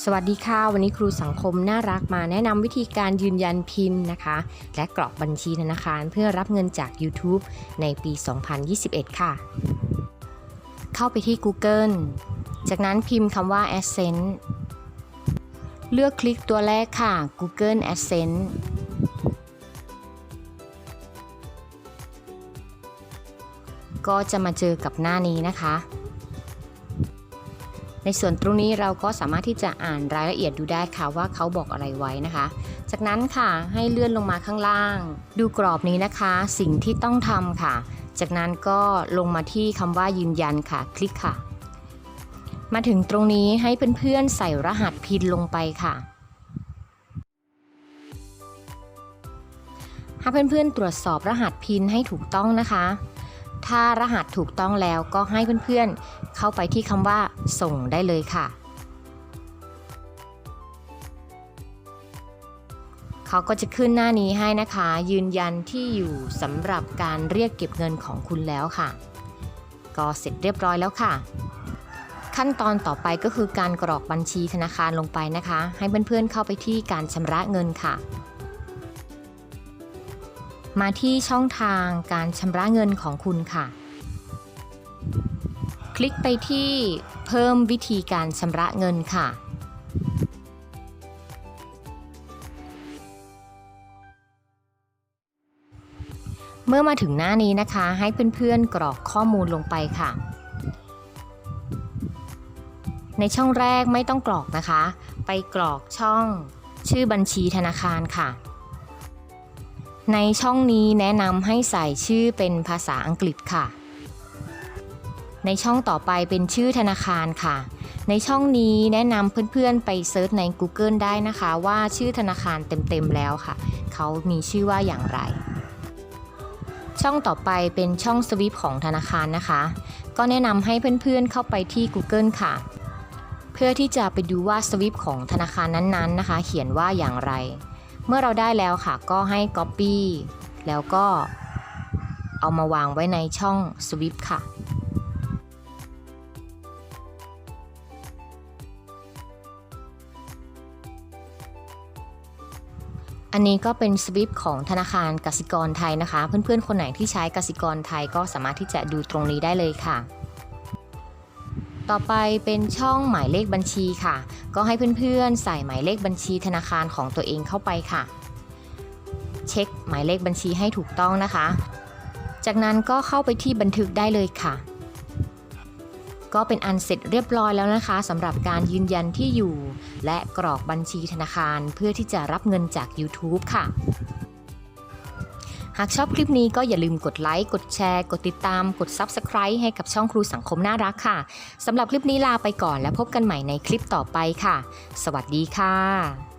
สวัสดีค่ะ วันนี้ครูสังคมน่ารักมาแนะนำวิธีการยืนยันพินนะคะ และกรอกบัญชีธนาคารเพื่อรับเงินจาก YouTube ในปี 2021 ค่ะ เข้าไปที่ Google จากนั้นพิมพ์คำว่า Adsense เลือกคลิกตัวแรกค่ะ Google Adsense ก็จะมาเจอกับหน้านี้นะคะ ในส่วนตรงนี้เราก็สามารถที่จะอ่านรายละเอียดดูได้ค่ะว่าเขาบอกอะไรไว้นะคะ จากนั้นค่ะให้เลื่อนลงมาข้างล่าง ดูกรอบนี้นะคะ สิ่งที่ต้องทำค่ะ จากนั้นก็ลงมาที่คำว่ายืนยันค่ะ คลิกค่ะ มาถึงตรงนี้ให้เพื่อนๆใส่รหัสพินลงไปค่ะให้เพื่อนๆตรวจสอบรหัสพินให้ถูกต้องนะคะ ถ้ารหัสถูกต้องแล้วก็ให้เพื่อนๆ เข้าไปที่คำว่า ส่งได้เลยค่ะ เขาก็จะขึ้นหน้านี้ให้นะคะ ยืนยันที่อยู่สำหรับการเรียกเก็บเงินของคุณแล้วค่ะ ก็เสร็จเรียบร้อยแล้วค่ะ ขั้นตอนต่อไปก็คือการกรอกบัญชีธนาคารลงไปนะคะ ให้เพื่อนๆเข้าไปที่การชำระเงินค่ะ มาที่ช่องทางการชำระเงินของคุณค่ะ คลิกไปที่เพิ่มวิธีการชำระเงินค่ะ เมื่อมาถึงหน้านี้นะคะ ให้เพื่อนๆกรอกข้อมูลลงไปค่ะ ในช่องแรกไม่ต้องกรอกนะคะ ไปกรอกช่องชื่อบัญชีธนาคารค่ะ ในช่องนี้แนะนำให้ใส่ชื่อเป็นภาษาอังกฤษค่ะ ในช่องต่อไปเป็นชื่อธนาคารค่ะ ในช่องนี้แนะนำเพื่อนๆไปเซิร์ชใน Google ได้นะคะ ว่าชื่อธนาคารเต็มๆแล้วค่ะ เขามีชื่อว่าอย่างไร ช่องต่อไปเป็นช่องสวิปของธนาคารนะคะ ก็แนะนำให้เพื่อนๆเข้าไปที่ Google ค่ะ เพื่อที่จะไปดูว่าสวิปของธนาคารนั้นๆนะคะ เขียนว่าอย่างไร เมื่อเราได้แล้วค่ะก็ให้ Copy แล้วก็เอามาวางไว้ในช่อง Swift ค่ะ อันนี้ก็เป็นสวิปของธนาคารกสิกรไทยนะคะ เพื่อนๆ คนไหนที่ใช้กสิกรไทยก็สามารถที่จะดูตรงนี้ได้เลยค่ะ ต่อไปเป็นช่องหมายเลขบัญชีค่ะ ก็ให้เพื่อนๆ ใส่หมายเลขบัญชีธนาคารของตัวเองเข้าไปค่ะ เช็คหมายเลขบัญชีให้ถูกต้องนะคะ จากนั้นก็เข้าไปที่บันทึกได้เลยค่ะ ก็เป็นอันเสร็จเรียบร้อยแล้วนะคะสำหรับการยืนยันที่อยู่ และกรอกบัญชีธนาคารเพื่อที่จะรับเงินจาก YouTube ค่ะากชอบคลิปนี้ก็อย่าลืมกดไลค์ กดแชร์ กดติดตาม กด Subscribe ให้กับช่องครูสังคมน่ารักค่ะสำหรับคลิปนี้ลาไปก่อนแล้วพบกันใหม่ในคลิปต่อไปค่ะ สวัสดีค่ะ